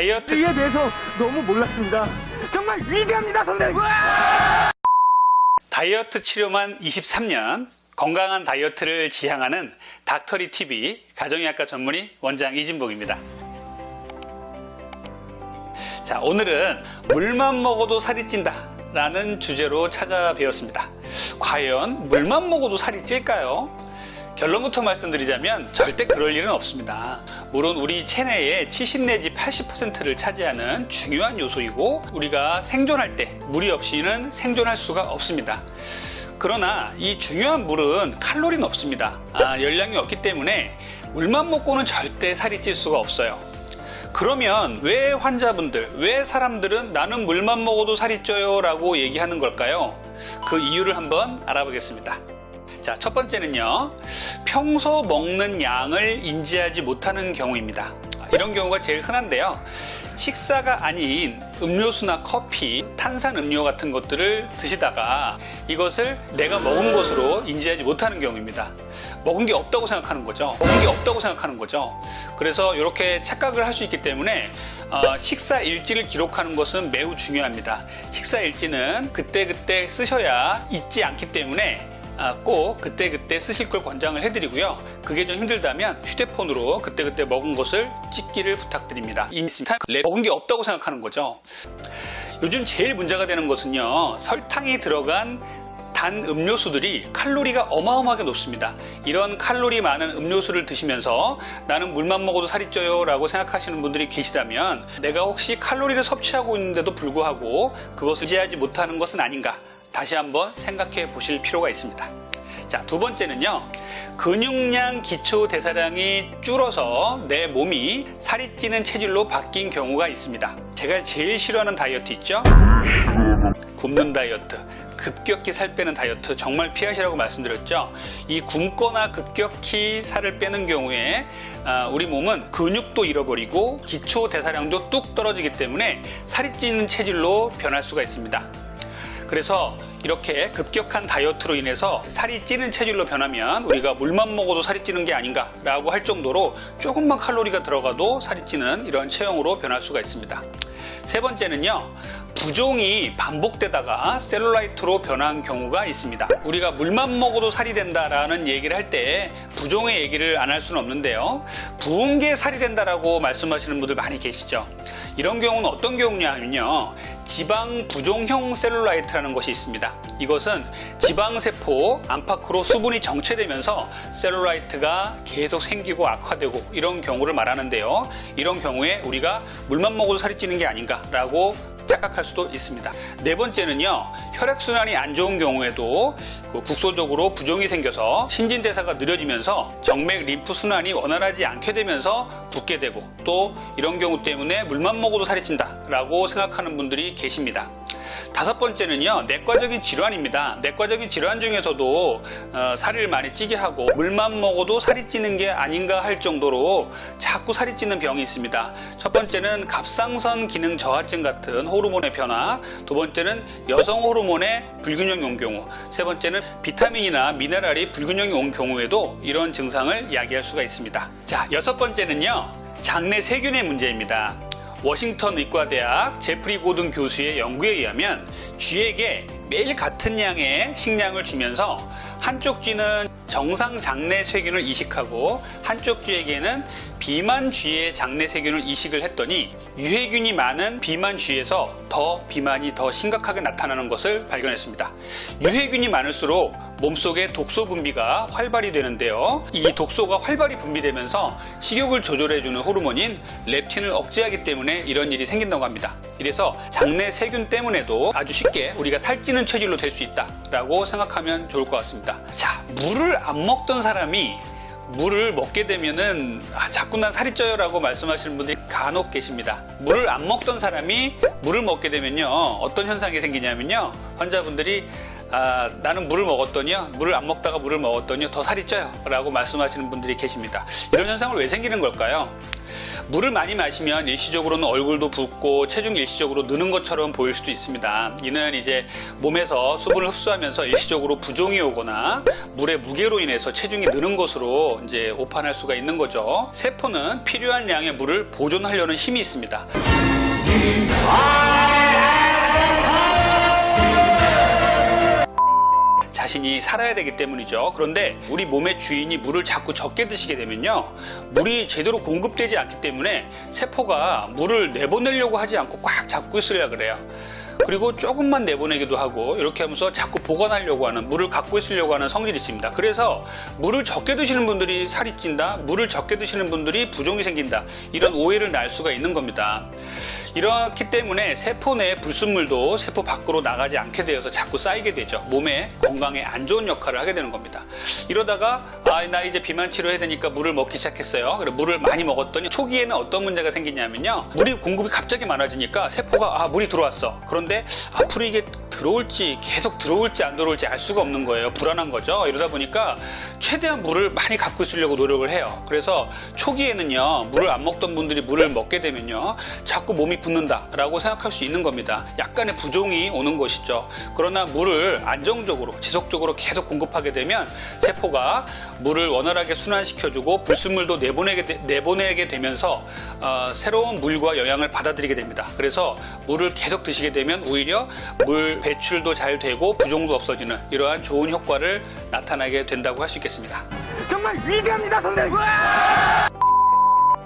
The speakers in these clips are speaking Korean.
다이어트 이에 대해서 너무 몰랐습니다. 정말 위대합니다, 선생님. 다이어트 치료만 23년 건강한 다이어트를 지향하는 닥터리 TV 가정의학과 전문의 원장 이진복입니다. 자, 오늘은 물만 먹어도 살이 찐다. 라는 주제로 찾아뵈었습니다. 과연 물만 먹어도 살이 찔까요? 결론부터 말씀드리자면 절대 그럴 일은 없습니다. 물론 우리 체내의 70 내지 80%를 차지하는 중요한 요소이고 우리가 생존할 때 물이 없이는 생존할 수가 없습니다. 그러나 이 중요한 물은 칼로리는 없습니다. 아, 열량이 없기 때문에 물만 먹고는 절대 살이 찔 수가 없어요. 그러면 왜 환자분들, 왜 사람들은 나는 물만 먹어도 살이 쪄요 라고 얘기하는 걸까요? 그 이유를 한번 알아보겠습니다. 자, 첫 번째는요. 평소 먹는 양을 인지하지 못하는 경우입니다. 이런 경우가 제일 흔한데요. 식사가 아닌 음료수나 커피, 탄산 음료 같은 것들을 드시다가 이것을 내가 먹은 것으로 인지하지 못하는 경우입니다. 먹은 게 없다고 생각하는 거죠. 먹은 게 없다고 생각하는 거죠. 그래서 이렇게 착각을 할 수 있기 때문에 어, 식사 일지를 기록하는 것은 매우 중요합니다. 식사 일지는 그때그때 쓰셔야 잊지 않기 때문에 아, 꼭 그때그때 쓰실 걸 권장을 해드리고요. 그게 좀 힘들다면 휴대폰으로 그때그때 먹은 것을 찍기를 부탁드립니다. 인스타 먹은 게 없다고 생각하는 거죠. 요즘 제일 문제가 되는 것은요. 설탕이 들어간 단 음료수들이 칼로리가 어마어마하게 높습니다. 이런 칼로리 많은 음료수를 드시면서 나는 물만 먹어도 살이 쪄요 라고 생각하시는 분들이 계시다면 내가 혹시 칼로리를 섭취하고 있는데도 불구하고 그것을 지하지 못하는 것은 아닌가 다시 한번 생각해 보실 필요가 있습니다. 자, 두 번째는요. 근육량 기초 대사량이 줄어서 내 몸이 살이 찌는 체질로 바뀐 경우가 있습니다. 제가 제일 싫어하는 다이어트 있죠? 굶는 다이어트. 급격히 살 빼는 다이어트 정말 피하시라고 말씀드렸죠. 이 굶거나 급격히 살을 빼는 경우에 아, 우리 몸은 근육도 잃어버리고 기초 대사량도 뚝 떨어지기 때문에 살이 찌는 체질로 변할 수가 있습니다. 그래서 이렇게 급격한 다이어트로 인해서 살이 찌는 체질로 변하면 우리가 물만 먹어도 살이 찌는 게 아닌가라고 할 정도로 조금만 칼로리가 들어가도 살이 찌는 이런 체형으로 변할 수가 있습니다. 세 번째는요, 부종이 반복되다가 셀룰라이트로 변한 경우가 있습니다. 우리가 물만 먹어도 살이 된다라는 얘기를 할 때 부종의 얘기를 안 할 수는 없는데요. 부은 게 살이 된다라고 말씀하시는 분들 많이 계시죠. 이런 경우는 어떤 경우냐면요. 지방 부종형 셀룰라이트라는 것이 있습니다. 이것은 지방세포 안팎으로 수분이 정체되면서 셀룰라이트가 계속 생기고 악화되고 이런 경우를 말하는데요. 이런 경우에 우리가 물만 먹어도 살이 찌는 게 아닌가라고 착각할 수도 있습니다. 네 번째는요, 혈액순환이 안 좋은 경우에도 그 국소적으로 부종이 생겨서 신진대사가 느려지면서 정맥 림프 순환이 원활하지 않게 되면서 붓게 되고 또 이런 경우 때문에 물만 먹어도 살이 찐다라고 생각하는 분들이 계십니다. 다섯 번째는요, 내과적인 질환입니다. 내과적인 질환 중에서도 어, 살을 많이 찌게 하고 물만 먹어도 살이 찌는 게 아닌가 할 정도로 자꾸 살이 찌는 병이 있습니다. 첫 번째는 갑상선 기능 저하증 같은 호르몬의 변화, 두 번째는 여성 호르몬의 불균형이 온 경우, 세 번째는 비타민이나 미네랄이 불균형이 온 경우에도 이런 증상을 야기할 수가 있습니다. 자, 여섯 번째는요, 장내 세균의 문제입니다. 워싱턴 의과대학 제프리 고든 교수의 연구에 의하면 쥐에게 매일 같은 양의 식량을 주면서 한쪽 쥐는 정상 장내 세균을 이식하고 한쪽 쥐에게는 비만 쥐의 장내 세균을 이식을 했더니 유해균이 많은 비만 쥐에서 더 비만이 더 심각하게 나타나는 것을 발견했습니다. 유해균이 많을수록 몸속에 독소 분비가 활발히 되는데요. 이 독소가 활발히 분비되면서 식욕을 조절해주는 호르몬인 렙틴을 억제하기 때문에 이런 일이 생긴다고 합니다. 이래서 장내 세균 때문에도 아주 쉽게 우리가 살찌는 체질로 될 수 있다라고 생각하면 좋을 것 같습니다. 자, 물을 안 먹던 사람이 물을 먹게 되면은 아, 자꾸 난 살이 쪄요라고 말씀하시는 분들이 간혹 계십니다. 물을 안 먹던 사람이 물을 먹게 되면요 어떤 현상이 생기냐면요 환자분들이 아, 나는 물을 먹었더니요, 물을 안 먹다가 물을 먹었더니요, 더 살이 쪄요. 라고 말씀하시는 분들이 계십니다. 이런 현상은 왜 생기는 걸까요? 물을 많이 마시면 일시적으로는 얼굴도 붓고 체중이 일시적으로 느는 것처럼 보일 수도 있습니다. 이는 이제 몸에서 수분을 흡수하면서 일시적으로 부종이 오거나 물의 무게로 인해서 체중이 느는 것으로 이제 오판할 수가 있는 거죠. 세포는 필요한 양의 물을 보존하려는 힘이 있습니다. 자신이 살아야 되기 때문이죠. 그런데 우리 몸의 주인이 물을 자꾸 적게 드시게 되면요. 물이 제대로 공급되지 않기 때문에 세포가 물을 내보내려고 하지 않고 꽉 잡고 있으려 그래요. 그리고 조금만 내보내기도 하고 이렇게 하면서 자꾸 보관하려고 하는 물을 갖고 있으려고 하는 성질이 있습니다. 그래서 물을 적게 드시는 분들이 살이 찐다. 물을 적게 드시는 분들이 부종이 생긴다. 이런 오해를 날 수가 있는 겁니다. 이렇기 때문에 세포 내 불순물도 세포 밖으로 나가지 않게 되어서 자꾸 쌓이게 되죠. 몸에 건강에 안 좋은 역할을 하게 되는 겁니다. 이러다가 아, 나 이제 비만 치료해야 되니까 물을 먹기 시작했어요. 그래 물을 많이 먹었더니 초기에는 어떤 문제가 생기냐면요. 물이 공급이 갑자기 많아지니까 세포가 아, 물이 들어왔어. 그런데 앞으로 이게 들어올지 계속 들어올지 안 들어올지 알 수가 없는 거예요. 불안한 거죠. 이러다 보니까 최대한 물을 많이 갖고 있으려고 노력을 해요. 그래서 초기에는요. 물을 안 먹던 분들이 물을 먹게 되면요. 자꾸 몸이 붓는다라고 생각할 수 있는 겁니다. 약간의 부종이 오는 것이죠. 그러나 물을 안정적으로 지속적으로 계속 공급하게 되면 세포가 물을 원활하게 순환시켜주고 불순물도 내보내게, 되- 내보내게 되면서 어, 새로운 물과 영양을 받아들이게 됩니다. 그래서 물을 계속 드시게 되면 오히려 물 배출도 잘 되고 부종도 없어지는 이러한 좋은 효과를 나타나게 된다고 할 수 있겠습니다. 정말 위대합니다, 선생님!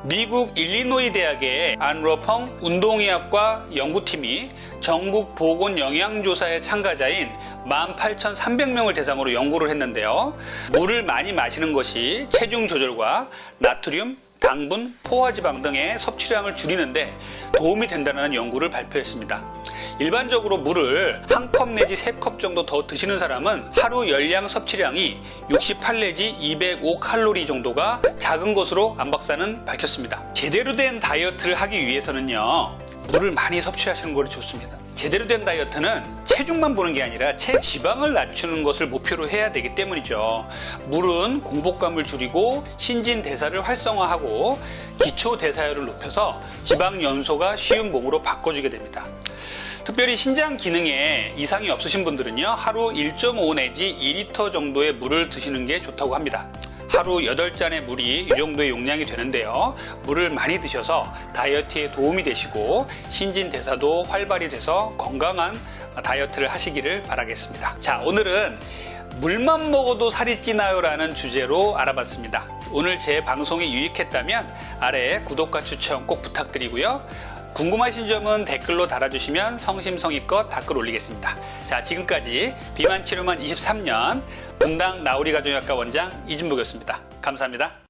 미국 일리노이 대학의 안로펑 운동의학과 연구팀이 전국 보건 영양조사의 참가자인 18,300명을 대상으로 연구를 했는데요. 물을 많이 마시는 것이 체중 조절과 나트륨, 당분, 포화지방 등의 섭취량을 줄이는데 도움이 된다는 연구를 발표했습니다. 일반적으로 물을 한 컵 내지 세 컵 정도 더 드시는 사람은 하루 열량 섭취량이 68 내지 205 칼로리 정도가 작은 것으로 안 박사는 밝혔습니다. 제대로 된 다이어트를 하기 위해서는요. 물을 많이 섭취하시는 것이 좋습니다. 제대로 된 다이어트는 체중만 보는 게 아니라 체지방을 낮추는 것을 목표로 해야 되기 때문이죠. 물은 공복감을 줄이고 신진 대사를 활성화하고 기초 대사율을 높여서 지방 연소가 쉬운 몸으로 바꿔주게 됩니다. 특별히 신장 기능에 이상이 없으신 분들은요, 하루 1.5 내지 2리터 정도의 물을 드시는 게 좋다고 합니다. 하루 8잔의 물이 이 정도의 용량이 되는데요. 물을 많이 드셔서 다이어트에 도움이 되시고 신진 대사도 활발히 돼서 건강한 다이어트를 하시기를 바라겠습니다. 자, 오늘은 물만 먹어도 살이 찌나요? 라는 주제로 알아봤습니다. 오늘 제 방송이 유익했다면 아래에 구독과 추천 꼭 부탁드리고요. 궁금하신 점은 댓글로 달아주시면 성심성의껏 댓글 올리겠습니다. 자, 지금까지 비만 치료만 23년 분당 나우리 가정의학과 원장 이준복이었습니다. 감사합니다.